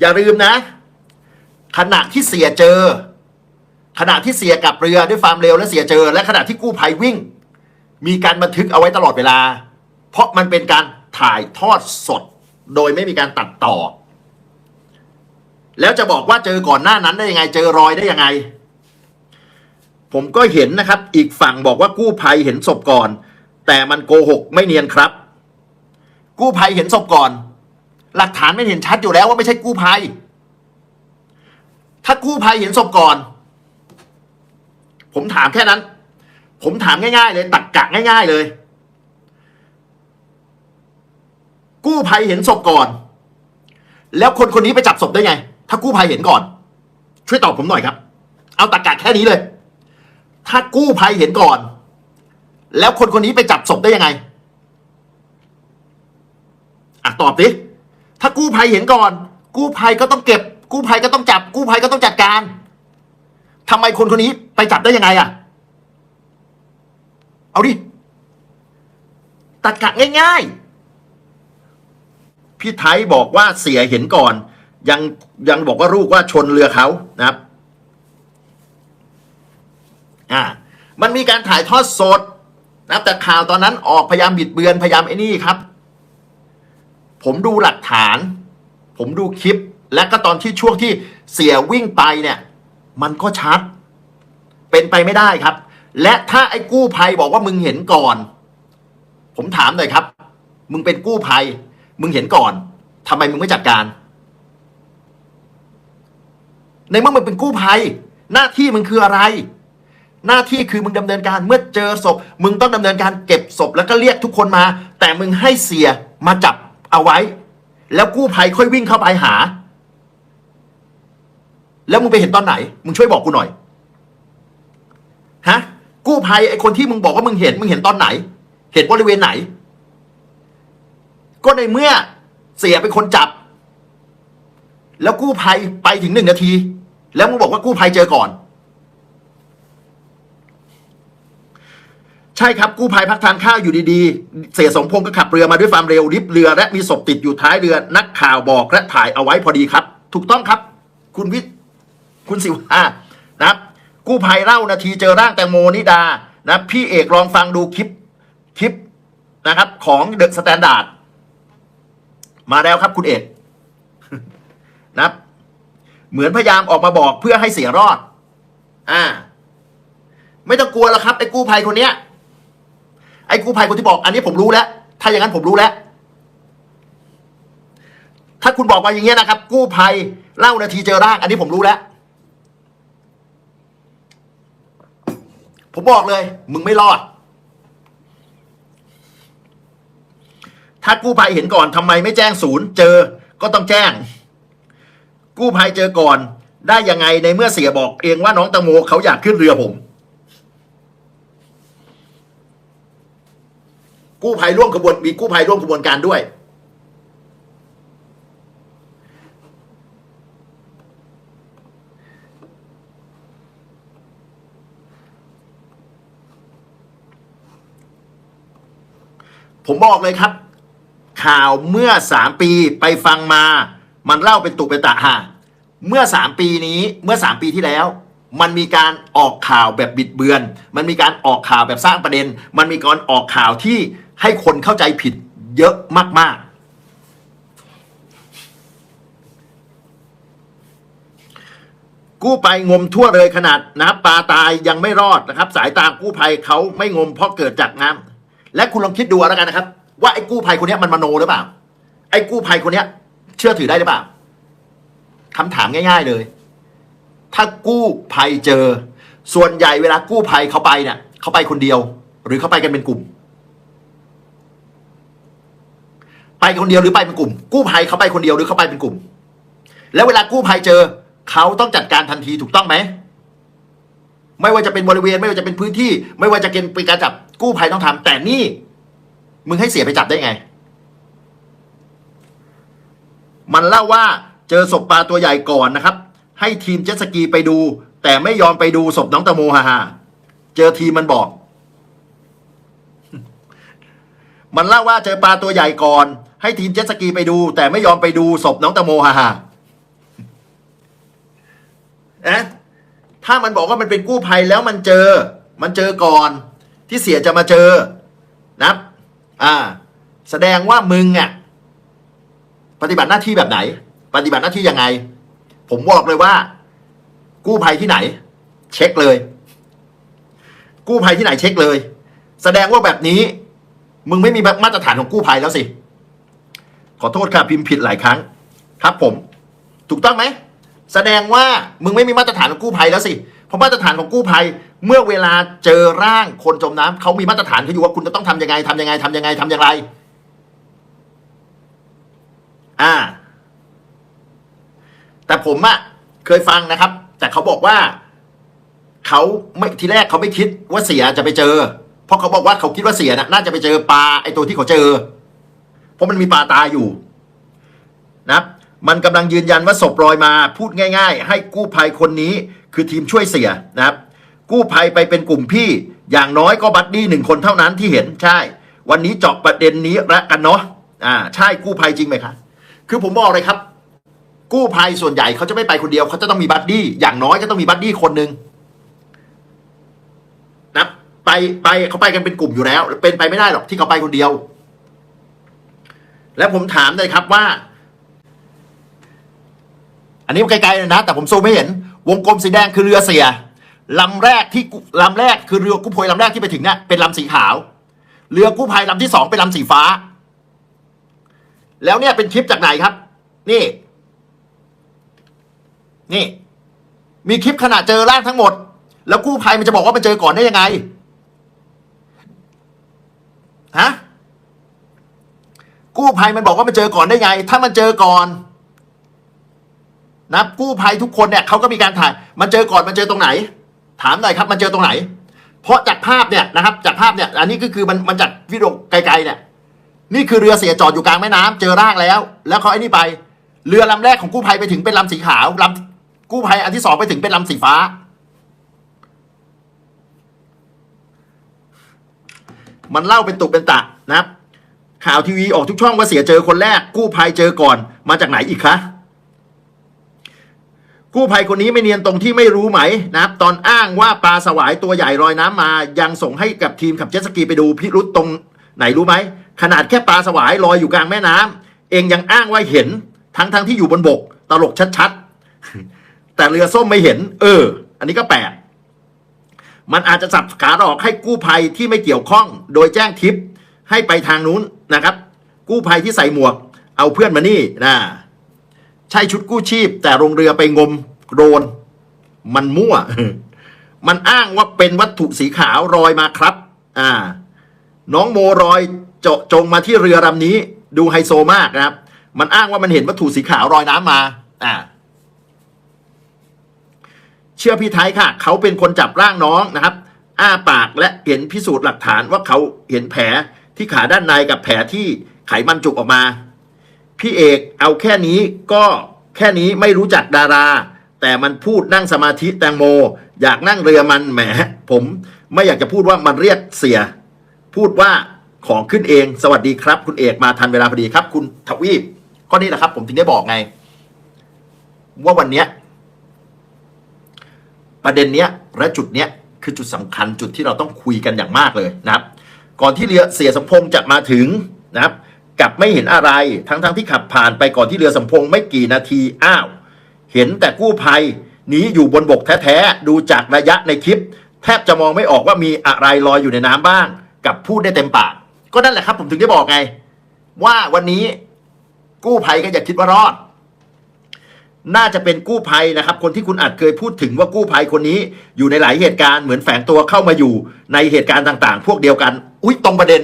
อย่าลืมนะ ขณะที่เสียเจอ ขณะที่เสียกับเรือด้วยความเร็วและเสียเจอ และขณะที่กู้ภัยวิ่ง มีการบันทึกเอาไว้ตลอดเวลา เพราะมันเป็นการถ่ายทอดสด โดยไม่มีการตัดต่อ แล้วจะบอกว่าเจอก่อนหน้านั้นได้ยังไง เจอรอยได้ยังไง ผมก็เห็นนะครับ อีกฝั่งบอกว่ากู้ภัยเห็นศพก่อน แต่มันโกหกไม่เนียนครับ กู้ภัยเห็นศพก่อน หลักฐานไม่เห็นชัดอยู่แล้วว่าไม่ใช่กู้ภัย ถ้ากู้ภัยเห็นศพก่อน ผมถามแค่นั้น ผมถามง่าย ๆ เลย ตักกะง่าย ๆ เลย กู้ภัยเห็นศพก่อน แล้วคนคนนี้ไปจับศพได้ไง ถ้ากู้ภัยเห็นก่อน ช่วยตอบผมหน่อยครับ เอาตักกะแค่นี้เลย ถ้ากู้ภัยเห็นก่อน แล้วคนคนนี้ไปจับศพได้ยังไงอะตอบดิ ถ้ากู้ภัยเห็นก่อน กู้ภัยก็ต้องเก็บ กู้ภัยก็ต้องจับ กู้ภัยก็ต้องจัดการทำไมคนคนนี้ไปจับได้ยังไงอะ เอาดิตัดกะง่าย ๆ พี่ไทยบอกว่าเสียเห็นก่อน ยังยังบอกว่าลูกว่าชนเรือเขานะครับอ่ามันมีการถ่ายทอดสดนะแต่ข่าวตอนนั้นออกพยายามบิดเบือนพยายามไอ้นี่ครับ ผมดูหลักฐาน ผมดูคลิป และก็ตอนที่ช่วงที่เสียวิ่งไปเนี่ย มันก็ชัด เป็นไปไม่ได้ครับ และถ้าไอ้กู้ภัยบอกว่ามึงเห็นก่อน ผมถามหน่อยครับ มึงเป็นกู้ภัย มึงเห็นก่อนทำไมมึงไม่จัดการ ในเมื่อมึงเป็นกู้ภัย หน้าที่มึงคืออะไร หน้าที่คือมึงดำเนินการเมื่อเจอศพ มึงต้องดำเนินการเก็บศพแล้วก็เรียกทุกคนมา แต่มึงให้เสียมาจับ เอาไว้ แล้วกู้ภัยค่อยวิ่งเข้าไปหา แล้วมึงไปเห็นตอนไหน มึงช่วยบอกกูหน่อย ฮะ กู้ภัยไอคนที่มึงบอกว่ามึงเห็น มึงเห็นตอนไหน เห็นบริเวณไหน ก็ในเมื่อเสียเป็นคนจับ แล้วกู้ภัยไปถึงหนึ่งนาที แล้วมึงบอกว่ากู้ภัยเจอก่อน ใช่ครับกู้ภัยพักทานข้าวอยู่ดีๆ เสียสมพงศ์ก็ขับเรือมาด้วยความเร็วริบเรือ และมีศพติดอยู่ท้ายเรือนักข่าวบอกและถ่ายเอาไว้พอดีครับ ถูกต้องครับ คุณวิทย์คุณสิวานะครับ กู้ภัยเล่านาทีเจอร่างแตงโมนิดานะพี่เอกลองฟังดูคลิปคลิปนะครับ ของเดอะสแตนดาร์ดมาแล้วครับคุณเอกนะครับ เหมือนพยายามออกมาบอกเพื่อให้เสียรอด อ่า ไม่ต้องกลัวแล้วครับไอ้กู้ภัยคนเนี้ย อ้กู้ภัยคนที่บอก อันนี้ผมรู้แล้ว ถ้าอย่างนั้นผมรู้แล้ว ถ้าคุณบอกมาอย่างเงี้ยนะครับ กู้ภัยเล่านาทีเจอร่าง อันนี้ผมรู้แล้ว ผมบอกเลย มึงไม่รอด ถ้ากู้ภัยเห็นก่อนทำไมไม่แจ้งศูนย์ เจอ ก็ต้องแจ้ง กู้ภัยเจอก่อน ได้ยังไงในเมื่อเสียบอกเองว่าน้องตังโมเขาอยากขึ้นเรือผม กู้ภัยร่วมขบวนมีกู้ภัยร่วมขบวนการด้วย ผมบอกเลยครับ ข่าวเมื่อสามปีไปฟังมา มันเล่าเป็นตุเป็นตะหาเมื่อสามปีนี้เมื่อสามปีที่แล้วมันมีการออกข่าวแบบบิดเบือน มันมีการออกข่าวแบบสร้างประเด็น มันมีการออกข่าวที่ ให้คนเข้าใจผิดเยอะมาก ๆ กู้ภัยงมทั่วเลยขนาดนะครับปลาตายยังไม่รอดนะครับ สายตามกู้ภัยเขาไม่งมเพราะเกิดจากน้ำและคุณลองคิดดูแล้วกันนะครับ ว่าไอ้กู้ภัยคนนี้มันมโนหรือเปล่า ไอ้กู้ภัยคนนี้เชื่อถือได้หรือเปล่าคำถามง่าย ๆเลย ถ้ากู้ภัยเจอ ส่วนใหญ่เวลากู้ภัยเขาไปเนี่ยเขาไปคนเดียว หรือเขาไปกันเป็นกลุ่ม ไปคนเดียวหรือไปเป็นกลุ่ม กู้ภัยเขาไปคนเดียวหรือเขาไปเป็นกลุ่ม แล้วเวลากู้ภัยเจอเขาต้องจัดการทันทีถูกต้องไหมไม่ว่าจะเป็นบริเวณ ไม่ว่าจะเป็นพื้นที่ ไม่ว่าจะเป็นการจับกู้ภัยต้องทำแต่นี่ มึงให้เสียไปจับได้ไง มันเล่าว่าเจอศพปลาตัวใหญ่ก่อนนะครับ ให้ทีมเจ็ตสกีไปดู แต่ไม่ยอมไปดูศพน้องตะโมฮ่าฮ่าเจอทีมมันบอก มันเล่าว่าเจอปลาตัวใหญ่ก่อน ให้ทีมเจ็ตสกีไปดู แต่ไม่ยอมไปดูศพน้องตะโมฮ่าฮ่านะถ้ามันบอกว่ามันเป็นกู้ภัยแล้วมันเจอ มันเจอก่อนที่เสียจะมาเจอนะอ่า แสดงว่ามึงอะปฏิบัติหน้าที่แบบไหน ปฏิบัติหน้าที่ยังไง ผมบอกเลยว่า กู้ภัยที่ไหน เช็คเลย กู้ภัยที่ไหนเช็คเลย แสดงว่าแบบนี้ มึงไม่มีมาตรฐานของกู้ภัยแล้วสิ อโทษครับพิมพ์ผิดหลายครั้ง ครับผม ถูกต้องไหม แสดงว่ามึงไม่มีมาตรฐานของกู้ภัยแล้วสิ เพราะมาตรฐานของกู้ภัย เมื่อเวลาเจอร่างคนจมน้ำเขามีมาตรฐานเขาอยู่ว่าคุณจะต้องทำยังไงทำยังไงทำยังไงทำอย่างไร อ่า แต่ผมอะเคยฟังนะครับ แต่เขาบอกว่าเขาไม่ทีแรกเขาไม่คิดว่าเสียจะไปเจอ เพราะเขาบอกว่าเขาคิดว่าเสียน่ะน่าจะไปเจอปลาไอตัวที่เขาเจอ ราะมันมีปลาตายอยู่นะมันกำลังยืนยันว่าศพลอยมาพูดง่าย ๆ ให้กู้ภัยคนนี้คือทีมช่วยเสียนะครับกู้ภัยไปเป็นกลุ่มพี่ อย่างน้อยก็บัดดี้หนึ่งคนเท่านั้นที่เห็นใช่ วันนี้เจาะประเด็นนี้ละกันเนาะอ่าใช่กู้ภัยจริงไหมครับคือผมบอกเลยครับ กู้ภัยส่วนใหญ่เขาจะไม่ไปคนเดียวเขาจะต้องมีบัดดี้อย่างน้อยก็ต้องมีบัดดี้คนหนึ่งนะไปไปเขาไปกันเป็นกลุ่มอยู่แล้ว เป็นไปไม่ได้หรอกที่เขาไปคนเดียว และผมถามเลยครับว่า อันนี้ไกลๆเลยนะ แต่ผมซูมไม่เห็น วงกลมสีแดงคือเรือเสียลำแรกที่ลำแรกคือเรือกู้ภัยลำแรกที่ไปถึงเนี่ยเป็นลำสีขาว เรือกู้ภัยลำที่สองเป็นลำสีฟ้า แล้วเนี่ยเป็นคลิปจากไหนครับ นี่ นี่ มีคลิปขณะเจอร่างทั้งหมด แล้วกู้ภัยมันจะบอกว่ามันเจอก่อนได้ยังไงฮะ กู้ภัยมันบอกว่ามันเจอก่อนได้ไง ถ้ามันเจอก่อนนะกู้ภัยทุกคนเนี่ยเขาก็มีการถ่าย มันเจอก่อนมันเจอตรงไหน ถามหน่อยครับ มันเจอตรงไหน เพราะจากภาพเนี่ยนะครับ จากภาพเนี่ย อันนี้ก็คือมันมันจากวิดีโอไกลๆเนี่ย นี่คือเรือเสียจอดอยู่กลางแม่น้ำเจอร่างแล้ว แล้วเขาไอ้นี่ไป เรือลำแรกของกู้ภัยไปถึงเป็นลำสีขาวลำกู้ภัยอันที่สองไปถึงเป็นลำสีฟ้า มันเล่าเป็นตุกเป็นตะนะครับ ข่าวทีวีออกทุกช่องว่าเสียเจอคนแรก กู้ภัยเจอก่อน มาจากไหนอีกคะกู้ภัยคนนี้ไม่เนียนตรงที่ไม่รู้ไหมนะครับ ตอนอ้างว่าปลาสวายตัวใหญ่ลอยน้ำมา ยังส่งให้กับทีมขับเจ็ตสกีไปดูพิรุษตรงไหนรู้ไหมขนาดแค่ปลาสวายลอยอยู่กลางแม่น้ำเองยังอ้างว่าเห็นทั้งทั้งที่อยู่บนบก ตลกชัดๆ แต่เรือส้มไม่เห็น เออ อันนี้ก็แปลกมันอาจจะสับขาหลอกให้กู้ภัยที่ไม่เกี่ยวข้อง โดยแจ้งทิป ให้ไปทางนู้นนะครับ กู้ภัยที่ใส่หมวก เอาเพื่อนมานี่นะใช่ชุดกู้ชีพ แต่โรงเรือไปงมโดนมันมั่ว มันอ้างว่าเป็นวัตถุสีขาวรอยมาครับ อ่า น้องโมรอยเจาะจงมาที่เรือลำนี้ ดูไฮโซมากนะครับ มันอ้างว่ามันเห็นวัตถุสีขาวรอยน้ำมา อ่าเชื่อพี่ไทยค่ะ เขาเป็นคนจับร่างน้องนะครับ อ้าปากและเห็นพิสูจน์หลักฐานว่าเขาเห็นแผล ที่ขาด้านในกับแผลที่ไขมันจุกออกมา พี่เอกเอาแค่นี้ก็แค่นี้ไม่รู้จักดารา แต่มันพูดนั่งสมาธิแตงโม อยากนั่งเรือมันแหม ผมไม่อยากจะพูดว่ามันเรียกเสีย พูดว่าของขึ้นเอง สวัสดีครับ คุณเอกมาทันเวลาพอดีครับ คุณทวีปก็นี่แหละครับ ผมถึงได้บอกไง ว่าวันเนี้ยประเด็นเนี้ยและจุดเนี้ยคือจุดสำคัญจุดที่เราต้องคุยกันอย่างมากเลยนะครับ ก่อนที่เรือเสียสมพงษ์จะมาถึงนะครับ กลับไม่เห็นอะไรทั้งๆทที่ขับผ่านไปก่อนที่เรือสมพงษ์ไม่กี่นาทีอ้าว เห็นแต่กู้ภัยหนีอยู่บนบกแท้ๆดูจากระยะในคลิป แทบจะมองไม่ออกว่ามีอะไรลอยอยู่ในน้ำบ้าง กับพูดได้เต็มปาก ก็นั่นแหละครับ ผมถึงได้บอกไง ว่าวันนี้กู้ภัยก็อย่าคิดว่ารอดน่าจะเป็นกู้ภัยนะครับ คนที่คุณอาจเคยพูดถึงว่ากู้ภัยคนนี้ อยู่ในหลายเหตุการณ์เหมือนแฝงตัวเข้ามาอยู่ในเหตุการณ์ต่าง ๆ พวกเดียวกัน อุ้ยตรงประเด็น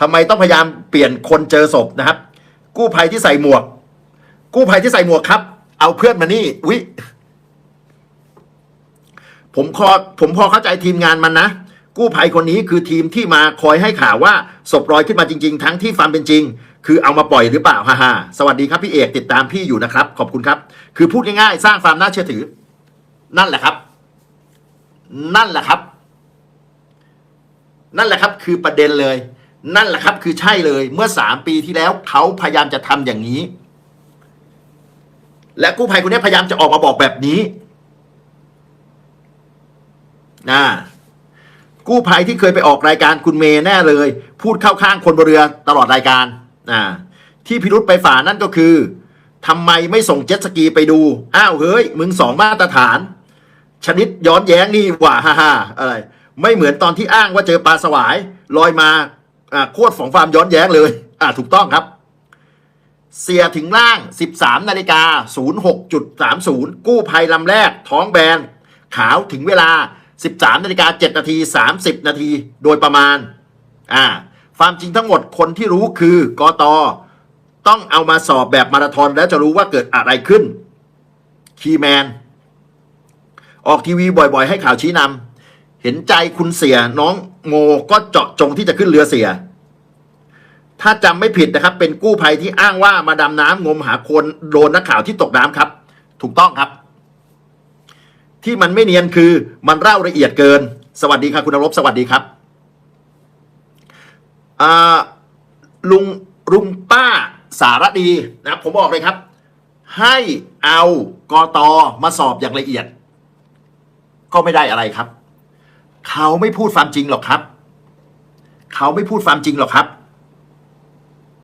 ทำไมต้องพยายามเปลี่ยนคนเจอศพนะครับ กู้ภัยที่ใส่หมวก กู้ภัยที่ใส่หมวกครับ เอาเพื่อนมานี่ อุ้ยผมพอผมพอเข้าใจทีมงานมันนะกู้ภัยคนนี้คือทีมที่มาคอยให้ข่าวว่าศพลอยขึ้นมาจริง ๆ ทั้งที่ความเป็นจริง คือเอามาปล่อยหรือเปล่าฮ่าฮ่าสวัสดีครับพี่เอกติดตามพี่อยู่นะครับ ขอบคุณครับ คือพูดง่ายๆ สร้างความน่าเชื่อถือ นั่นแหละครับ นั่นแหละครับ นั่นแหละครับคือประเด็นเลย นั่นแหละครับคือใช่เลยเมื่อสามปีที่แล้วเขาพยายามจะทำอย่างนี้ และกู้ภัยคนนี้พยายามจะออกมาบอกแบบนี้นะกู้ภัยที่เคยไปออกรายการคุณเมย์แน่เลย พูดเข้าข้างคนบนเรือตลอดรายการอ่าที่พิรุษไปฝ่านั่นก็คือทำไมไม่ส่งเจ็ตสกีไปดู อ้าวเฮ้ย มึงสองมาตรฐาน ชนิดย้อนแย้งนี่หว่าฮ่าฮ่าอะไร ไม่เหมือนตอนที่อ้างว่าเจอปลาสวายลอยมาโคตรของฟาร์มย้อนแย้งเลย อ่าถูกต้องครับ เสียถึงล่าง 13นาฬิกา06.30 กู้ภัยลำแรก ท้องแบน ขาวถึงเวลา 13นาฬิกา7นาที30 นาทีโดยประมาณ อ่าความจริงทั้งหมดคนที่รู้คือกตต้องเอามาสอบแบบมาราธอนแล้วจะรู้ว่าเกิดอะไรขึ้น คีแมน ออกทีวีบ่อยๆ ให้ข่าวชี้นำ เห็นใจคุณเสียน้องโมก็เจาะจงที่จะขึ้นเรือเสีย ถ้าจำไม่ผิดนะครับ เป็นกู้ภัยที่อ้างว่ามาดำน้ำงมหาคนโดนนักข่าวที่ตกน้ำครับ ถูกต้องครับ ที่มันไม่เนียนคือมันเล่าละเอียดเกิน สวัสดีครับคุณนรบสวัสดีครับลุงลุงป้าสารดีนะครับผมบอกเลยครับ ให้เอากอตมาสอบอย่างละเอียด ก็ไม่ได้อะไรครับ เขาไม่พูดความจริงหรอกครับ เขาไม่พูดความจริงหรอกครับ